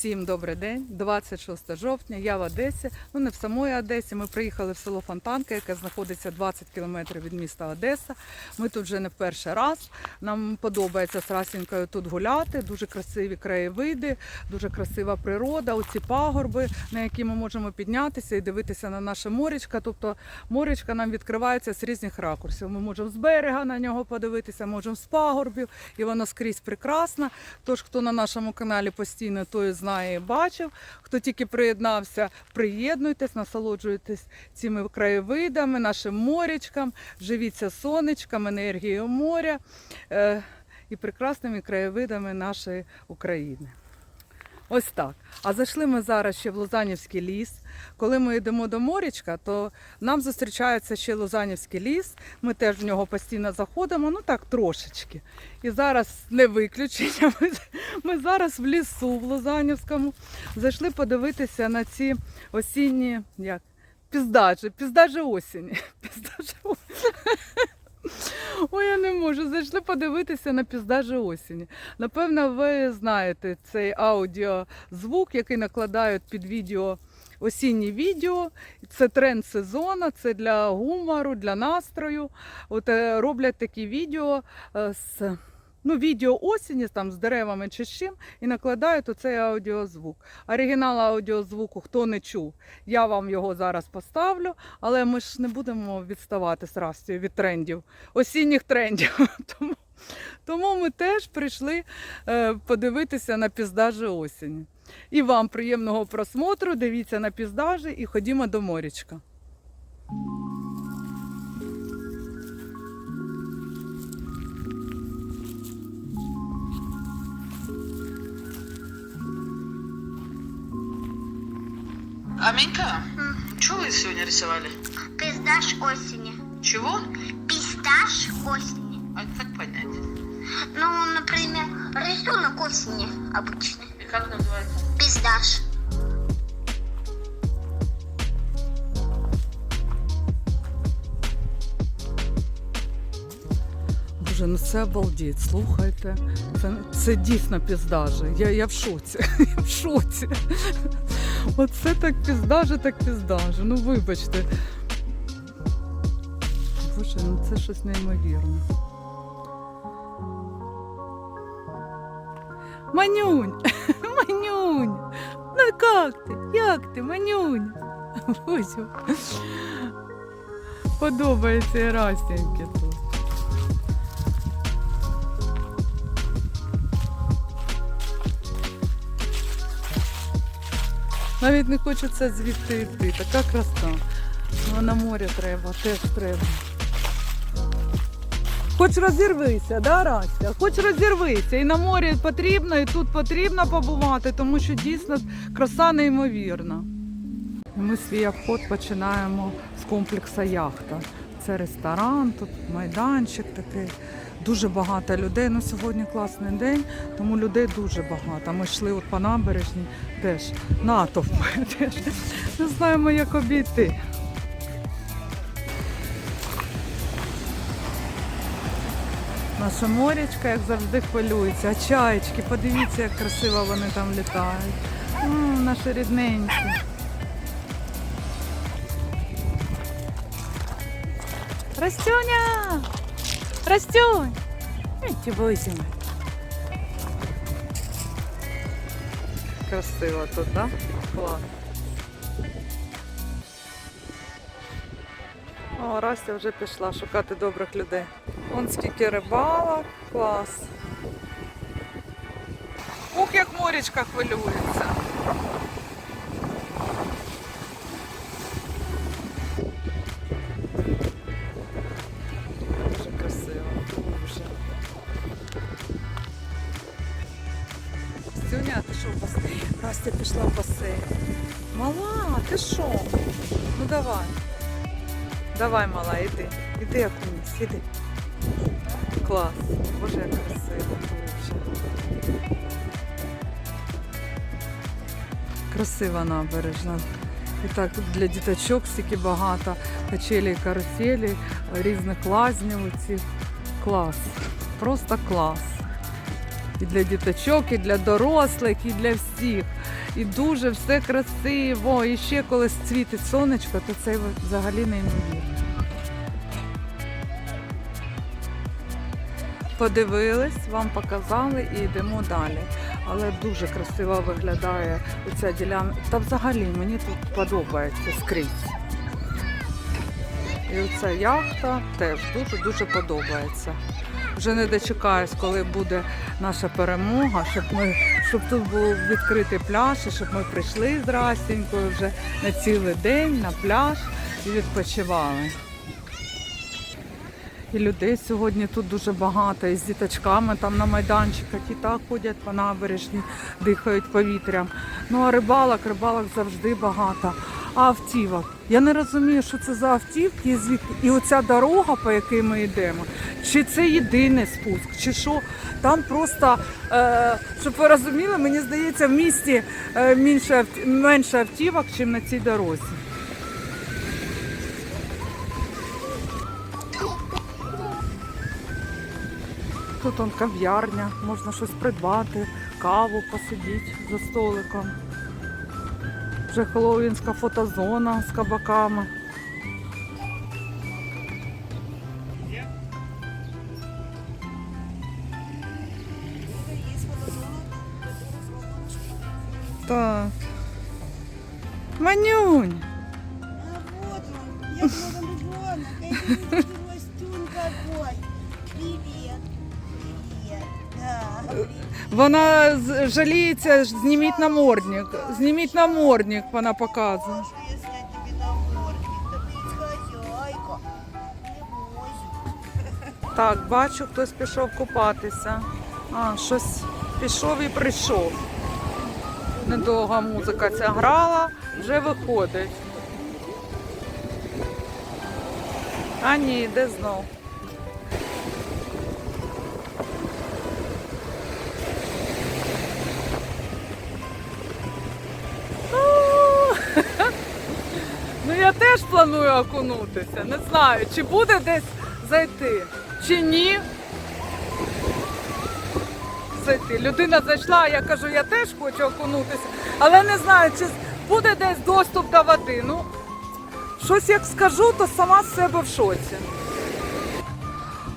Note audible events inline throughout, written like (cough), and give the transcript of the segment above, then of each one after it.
Всім добрий день, 26 жовтня. Я в Одесі. Ну не в самої Одесі. Ми приїхали в село Фонтанка, яке знаходиться 20 кілометрів від міста Одеса. Ми тут вже не в перший раз. Нам подобається з Расінькою тут гуляти. Дуже красиві краєвиди, дуже красива природа. Оці пагорби, на які ми можемо піднятися і дивитися на наше морічка. Тобто морічка нам відкривається з різних ракурсів. Ми можемо з берега на нього подивитися, можемо з пагорбів, і воно скрізь прекрасно. Тож, хто на нашому каналі постійно, той знає і бачив. Хто тільки приєднався, приєднуйтесь, насолоджуйтесь цими краєвидами, нашим морячкам, живіться сонечком, енергією моря е, і прекрасними краєвидами нашої України. Ось так. А зайшли ми зараз ще в Лозанівський ліс. Коли ми йдемо до морячка, то нам зустрічається ще Лозанівський ліс. Ми теж в нього постійно заходимо, ну так трошечки. І зараз не виключення. (laughs) Ми, ми зараз в лісу в Лозанівському зайшли подивитися на ці осінні як, піздажі, піздажі осені. (laughs) Піздажі осені. (laughs) Ой, я не можу. Зайшли подивитися на піздажі осені. Напевно, ви знаєте цей аудіозвук, який накладають під відео осінні відео. Це тренд сезону, це для гумору, для настрою. От е, роблять такі відео е, з. Ну, відео осені там з деревами чи з чим, і накладають оцей аудіозвук. Оригінал аудіозвуку, хто не чув, я вам його зараз поставлю, але ми ж не будемо відставати з Растю від трендів, осінніх трендів. (laughs) Тому, тому ми теж прийшли е, подивитися на піздажі осені. І вам приємного просмотру, дивіться на піздажі і ходімо до морічка. Аменька, что вы сегодня рисовали? Пиздаш осени. Чего? Пиздаш осени. А как понять? Ну, например, рисунок осени обычный. И как называется? Пиздаш. Боже, ну це обалдеть, слухайте. Це, це дійсно піздажі. Я, я в шоці. (laughs) Я в шоці. Оце так піздажі, так піздажі. Ну вибачте. Боже, ну це щось неймовірне. Манюнь! (laughs) Манюнь! Ну як ти? Як ти, Манюнь? Боже. Подобається Расіньки Навіть не хочеться звідти йти. Така краса. Ну, на море треба, теж треба. Хоч розірвися, да, Растя? Хоч розірвися. І на морі потрібно, і тут потрібно побувати, тому що дійсно краса неймовірна. Ми свій обход починаємо з комплексу яхта. Це ресторан, тут майданчик такий. Дуже багато людей. Ну сьогодні класний день, тому людей дуже багато. Ми йшли от по набережній теж натовп. Теж не знаємо, як обійти. Наша морячка, як завжди, хвилюється. А чаєчки, подивіться, як красиво вони там літають. М, наші рідненькі. Растюня! Растюнь! Эти возьми. Красиво тут, да? Клас. О, Растя вже пішла шукати добрих людей. Вон скільки рибалок, клас. Ух, як морічка хвилюється. Ти що? Ну давай. Давай, мала, іди. Іди окунись, іди. Клас. Боже, як красиво дуже. Красива набережна. І так для діточок стільки багато качелі, каруселі, різних лазнів. Оці. Клас. Просто клас. І для діточок, і для дорослих, і для всіх. І дуже все красиво. І ще коли світить сонечко, то це взагалі неймовірно. Подивились, вам показали і йдемо далі. Але дуже красиво виглядає ця ділянка. Та взагалі мені тут подобається скрізь. І оця яхта теж дуже-дуже подобається. Вже не дочекаюсь, коли буде наша перемога, щоб ми щоб тут був відкритий пляж, і щоб ми прийшли з вже на цілий день на пляж і відпочивали. І людей сьогодні тут дуже багато, і з діточками там на майданчиках і так ходять по набережні, дихають повітрям. Ну а рибалок, рибалок завжди багато. А автівок. Я не розумію, що це за автівки, і. І оця дорога, по якій ми йдемо, чи це єдиний спуск, чи що. Там просто, е, щоб ви розуміли, мені здається, в місті е, менше, менше автівок, ніж на цій дорозі. Тут он кав'ярня, можна щось придбати, каву посидіти за столиком. Вже хеллоуінська фотозона з кабаками. Так. Манюнь! А вот он, я ребенок, привет, да, привет. Вона жаліється, зніміть намордник. Зніміть намордник, вона показує. Так, бачу, хтось пішов купатися. А, щось пішов і прийшов. Недовга музика ця грала, вже виходить. А ні, йде знов. Планую окунутися. Не знаю, чи буде десь зайти, чи ні. Зайти. Людина зайшла, я кажу, я теж хочу окунутися, але не знаю, чи буде десь доступ до води. Ну, щось як скажу, то сама з себе в шоці.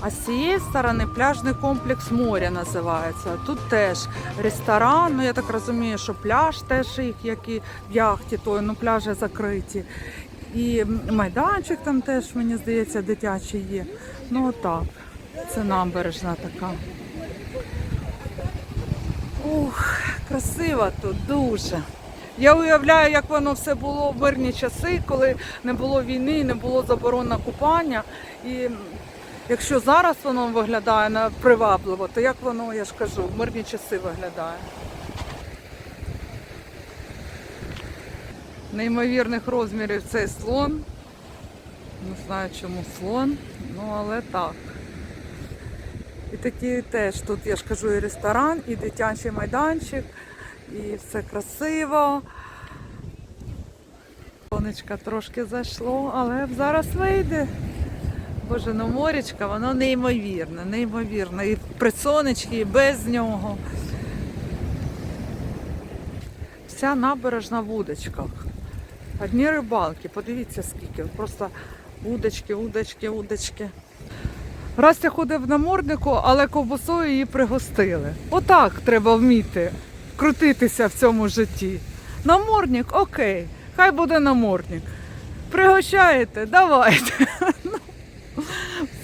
А з цієї сторони пляжний комплекс моря називається. Тут теж ресторан, ну я так розумію, що пляж теж як і в яхті, то ну пляжі закриті. І майданчик там теж, мені здається, дитячий є. Ну отак. Це набережна така. Ух, красиво тут, дуже. Я уявляю, як воно все було в мирні часи, коли не було війни, не було заборон на купання. І якщо зараз воно виглядає привабливо, то як воно, я ж кажу, в мирні часи виглядає. Неймовірних розмірів цей слон. Не знаю, чому слон, ну але так. І такі теж тут, я ж кажу, і ресторан, і дитячий майданчик, і все красиво. Сонечка трошки зайшло, але зараз вийде. Боже, ну морячка, воно неймовірне, неймовірне. І при сонечці, і без нього. Вся набережна в удочках. Одні рибалки, подивіться скільки. Просто удочки, удочки, удочки. Растя ходив в наморднику, але ковбасою її пригостили. Отак треба вміти крутитися в цьому житті. Намордник, окей, хай буде намордник. Пригощаєте, давайте. (laughs)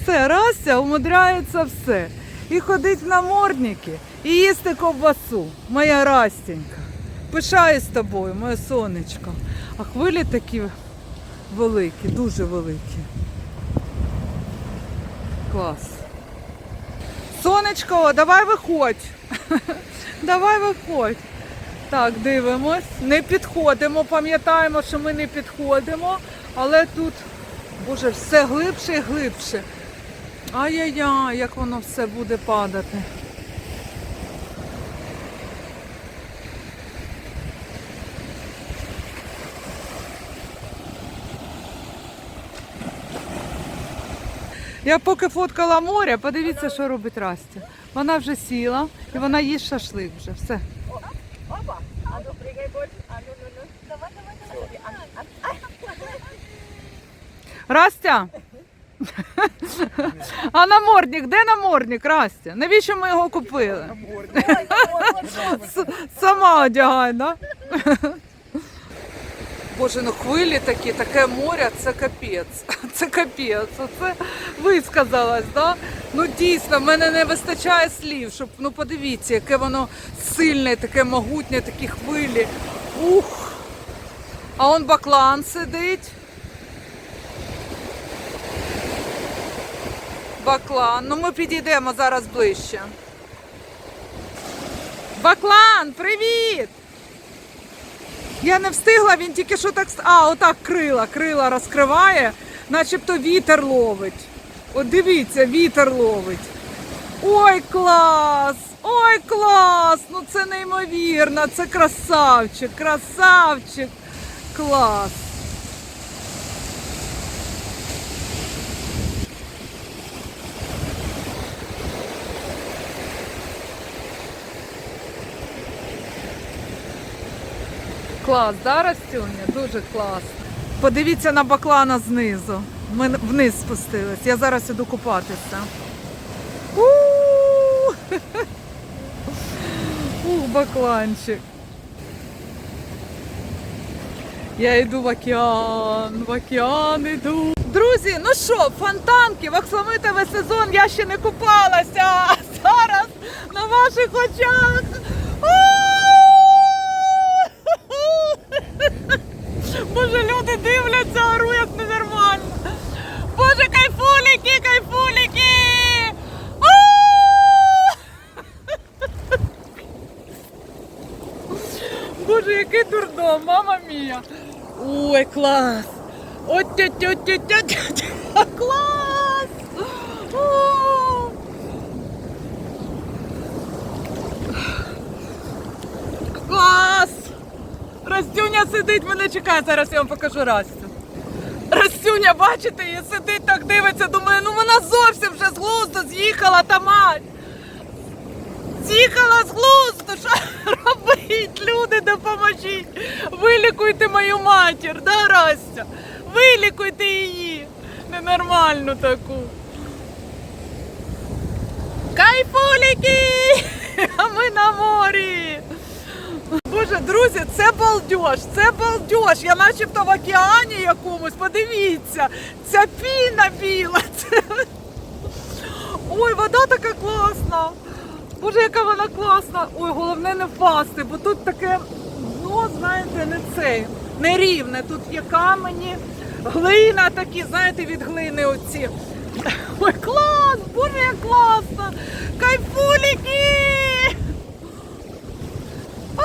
Все, Растя умудряється все. І ходить в намордники, і їсти ковбасу. Моя Растенька. Пишаюсь тобою, моє сонечко. А хвилі такі великі, дуже великі. Клас. Сонечко, давай виходь. (laughs) давай виходь. Так, дивимось. Не підходимо, пам'ятаємо, що ми не підходимо, але тут, боже, все глибше і глибше. Ай-яй-яй, як воно все буде падати. Я поки фоткала море, подивіться, що робить Растя. Вона вже сіла і вона їсть шашлик вже. Все. Опа, а ну больше. А ну, ну, ну. Давай, давай, давай. Растя! (laughs) А намордник, де намордник, Растя? Навіщо ми його купили? (laughs) Сама одягай, да? (laughs) Боже, ну хвилі такі, таке море, це капець. (laughs) Це капець. Оце висказалась, да? Ну дійсно, в мене не вистачає слів, щоб ну подивіться, яке воно сильне, таке могутнє, такі хвилі. Ух! А он баклан сидить. Баклан. Ну ми підійдемо зараз ближче. Баклан, привіт! Я не встигла, він тільки що так. А, отак крила, крила розкриває, начебто вітер ловить. От дивіться, вітер ловить. Ой, клас! Ой, клас! Ну це неймовірно, це красавчик, красавчик. Клас. Клас, да, Растюня? Дуже класно. Подивіться на баклана знизу. Ми вниз спустились. Я зараз іду купатися. (laughs) Ух, бакланчик. Я йду в океан, в океан йду. Друзі, ну що, фонтанки, в сезон я ще не купалася. (laughs) Зараз на ваших очах. У! Боже, люди дивляться, ору як ненормально. Боже, кайфуліки, кайфуліки! Боже, який дурдом, мама мія. Ой, клас! От тя тя тя тя тя тя клас! О! Клас! Растюня сидить, мене чекає. Зараз я вам покажу Растю. Растюня, бачите, її сидить так дивиться, думає, ну вона зовсім вже з глузду з'їхала та мать. З'їхала з глузду, що робить? Люди, допоможіть. Вилікуйте мою матір, да, Растя? Вилікуйте її. Ненормальну таку. Кайфуліки! (laughs) А ми на морі. Боже, друзі, це балдеж, це балдеж. Я начебто в океані якомусь. Подивіться, ця піна біла. (laughs) Це... Ой, вода така класна. Боже, яка вона класна. Ой, головне не впасти, бо тут таке дно, знаєте, не це, не рівне. Тут є камені, глина такі, знаєте, від глини оці. Ой, клас! Боже, як класно! Кайфуліки! А!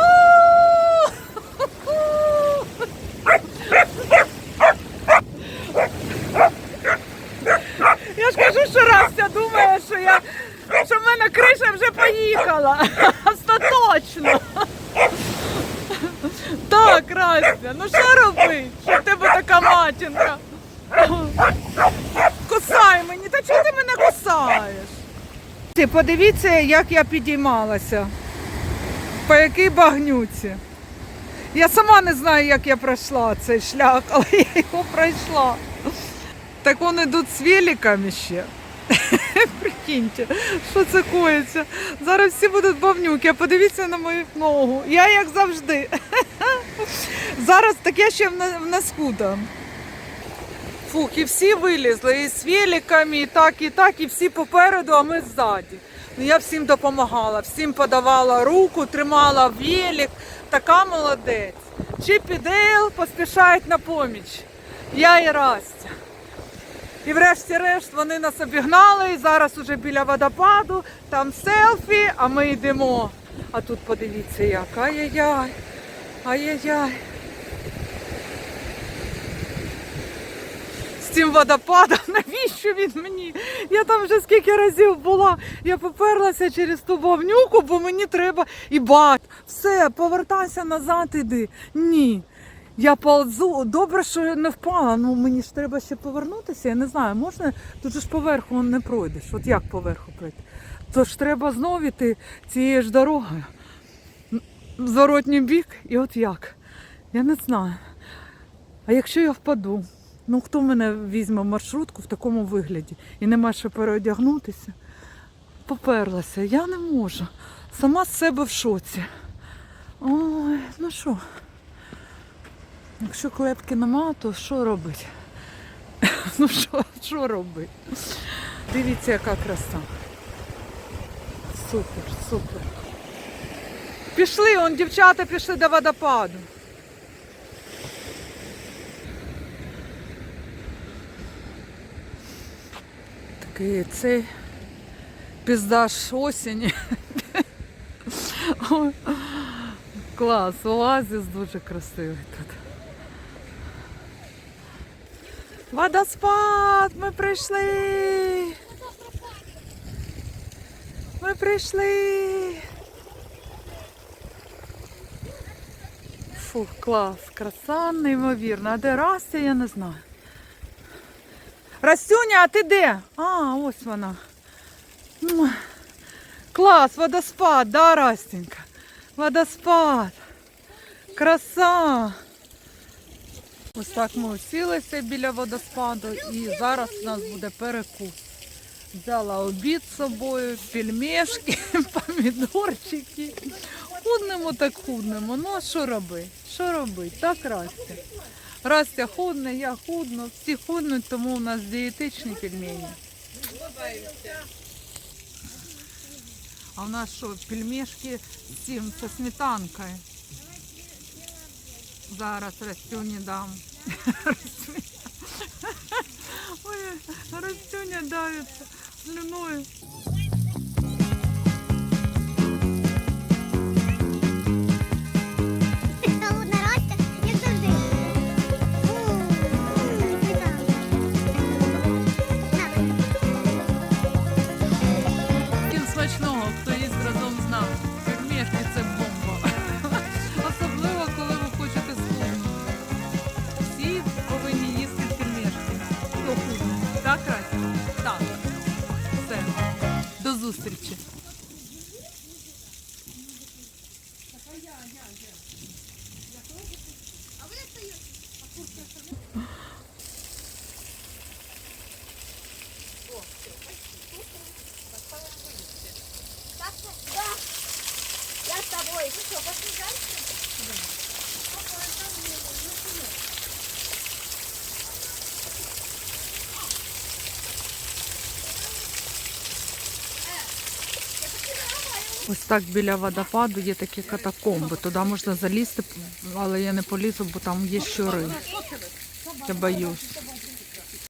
Я ж кажу, що Растя думає, що я що в мене криша вже поїхала. Остаточно. (laughs) Так, Растя, ну що робити? Що в тебе така матінка? Кусай мені, та чого ти мене кусаєш? Ти подивіться, як я підіймалася. По якій багнюці. Я сама не знаю, як я пройшла цей шлях, але я його пройшла. Так вони йдуть з великами ще. (laughs) Прикиньте, що це коїться. Зараз всі будуть бавнюки, а подивіться на мою ногу. Я як завжди. (laughs) Зараз таке ще в на- в носку дам. Фух, і всі вилізли, і з великами, і так, і так, і всі попереду, а ми ззаді. Ну, я всім допомагала, всім подавала руку, тримала велик. Така молодець. Чіп і Дейл поспішають на поміч. Я і Растя. І врешті-решт вони нас обігнали, і зараз уже біля водопаду, там селфі, а ми йдемо. А тут подивіться як. Ай-яй-яй. Ай-яй-яй. З цим водопадом, (laughs) навіщо він мені? Я там вже скільки разів була. Я поперлася через ту бавнюку, бо мені треба і бать. Все, повертайся назад, іди. Ні. Я ползу, добре, що я не впала. Ну мені ж треба ще повернутися. Я не знаю, можна тут ж поверху не пройдеш. От як поверху пройти? Тож треба знову йти цією ж дорогою. В зворотній бік, і от як? Я не знаю. А якщо я впаду? Ну хто мене візьме в маршрутку в такому вигляді і нема що переодягнутися? Поперлася, я не можу. Сама з себе в шоці. Ой, ну що? Якщо клепки нема, то що робити? (laughs) Ну що, що робити? Дивіться, яка краса. Супер, супер. Пішли, он дівчата пішли до водопаду. Такий цей піздаш осені. Ой, (laughs) Клас, оазис дуже красивий тут. Водоспад! Ми прийшли! Ми прийшли! Фу, клас, краса неймовірна. А де Растя, я не знаю. Растюня, а ти де? А, ось вона. Клас, водоспад, да, Растенька? Водоспад. Краса. Ось так ми усілися біля водоспаду і зараз у нас буде перекус. Взяла обід з собою, пельмешки, (laughs) помідорчики. Худнемо так худнемо. Ну а що робити? Що робити? Так Растя. Растя худне, я худну, всі худнуть, тому у нас дієтичні пельмені. А у нас що, пельмешки з цим, зі сметанкою. Зараз Растюні дам. (laughs) Ой, Растюня давиться слюною. Ось так біля водопаду є такі катакомби. Туди можна залізти, але я не полізу, бо там є щури. Я боюсь.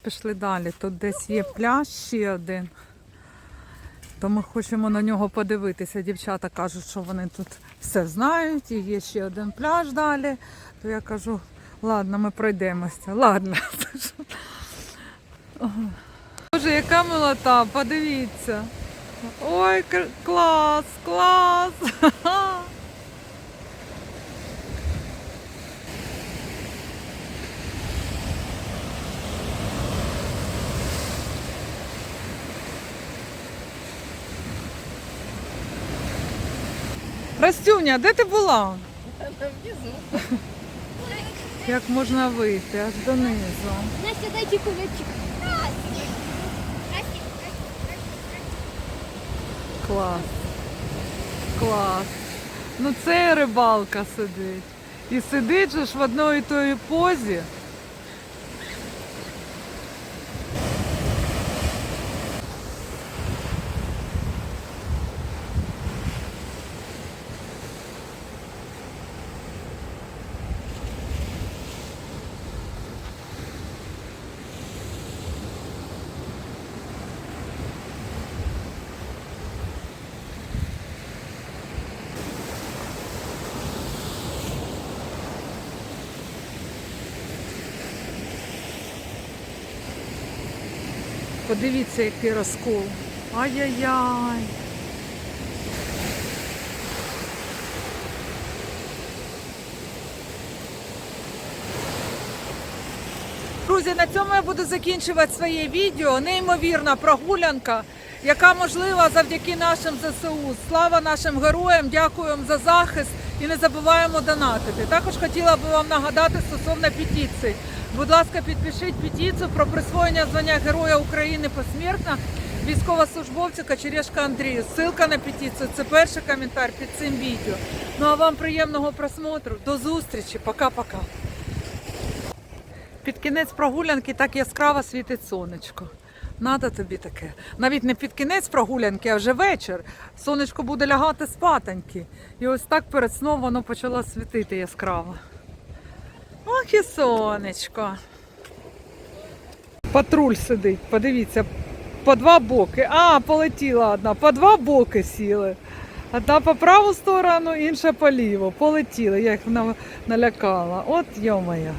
Пішли далі. Тут десь є пляж ще один. То ми хочемо на нього подивитися. Дівчата кажуть, що вони тут все знають, і є ще один пляж далі. То я кажу, ладно, ми пройдемося. Ладно. (laughs) Боже, яка милота, подивіться. Ой, клас, клас. Растюня, де ти була? Внизу. Як можна вийти аж донизу? Настя, дайте кулачок. Клас. Клас. Ну це рибалка сидить. І сидить же ж в одній і тої позі. Подивіться, який розкол. Ай-яй-яй. друзі, на цьому я буду закінчувати своє відео. Неймовірна прогулянка, яка можлива завдяки нашим ЗСУ. Слава нашим героям! Дякуємо за захист і не забуваємо донатити. Також хотіла би вам нагадати стосовно петиції. Будь ласка, підпишіть петицію про присвоєння звання Героя України посмертно військовослужбовцю Кочерєшка Андрію. Ссылка на петицію. Це перший коментар під цим відео. Ну а вам приємного просмотру. До зустрічі. Пока-пока. Під кінець прогулянки так яскраво світить сонечко. Надо тобі таке. Навіть не під кінець прогулянки, а вже вечір. Сонечко буде лягати спатоньки. І ось так перед сном воно почало світити яскраво. Ох і сонечко. Патруль сидить, подивіться, по два боки. А, полетіла одна, по два боки сіли. Одна по праву сторону, інша по ліву. Полетіли, я їх на- налякала. От йо-моє.